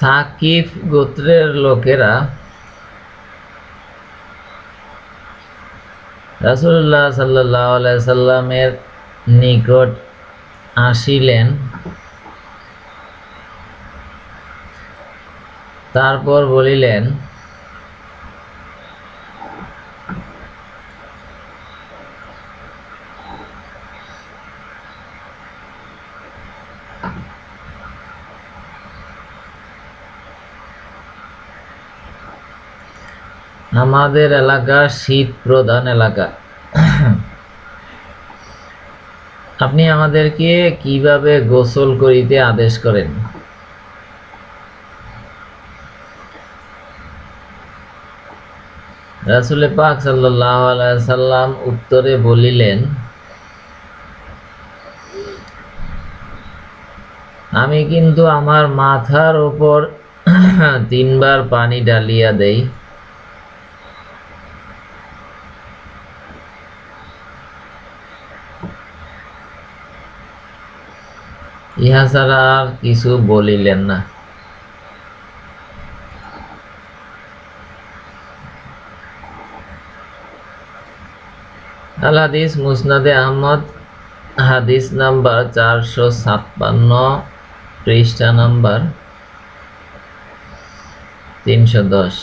Thaqif গোত্রের লোকেরা রাসূলুল্লাহ সাল্লাল্লাহু আলাইহি সাল্লামের নিকট আসিলেন। তারপর বলিলেন আমাদের এলাকা শীত প্রধান এলাকা। আপনি আমাদেরকে কীভাবে গোসল করিতে আদেশ করেন? রাসুল পাক সাল্লাম উত্তরে বলিলেন, আমি কিন্তু আমার মাথার উপর তিনবার পানি ডালিয়া দেই। ইহা ছাড়া আর কিছু বলিলেন না। আল হাদিস মুসনাদে আহমদ, হাদিস নাম্বার চারশো ছাপ্পান্ন, পৃষ্ঠা নাম্বার তিনশো দশ।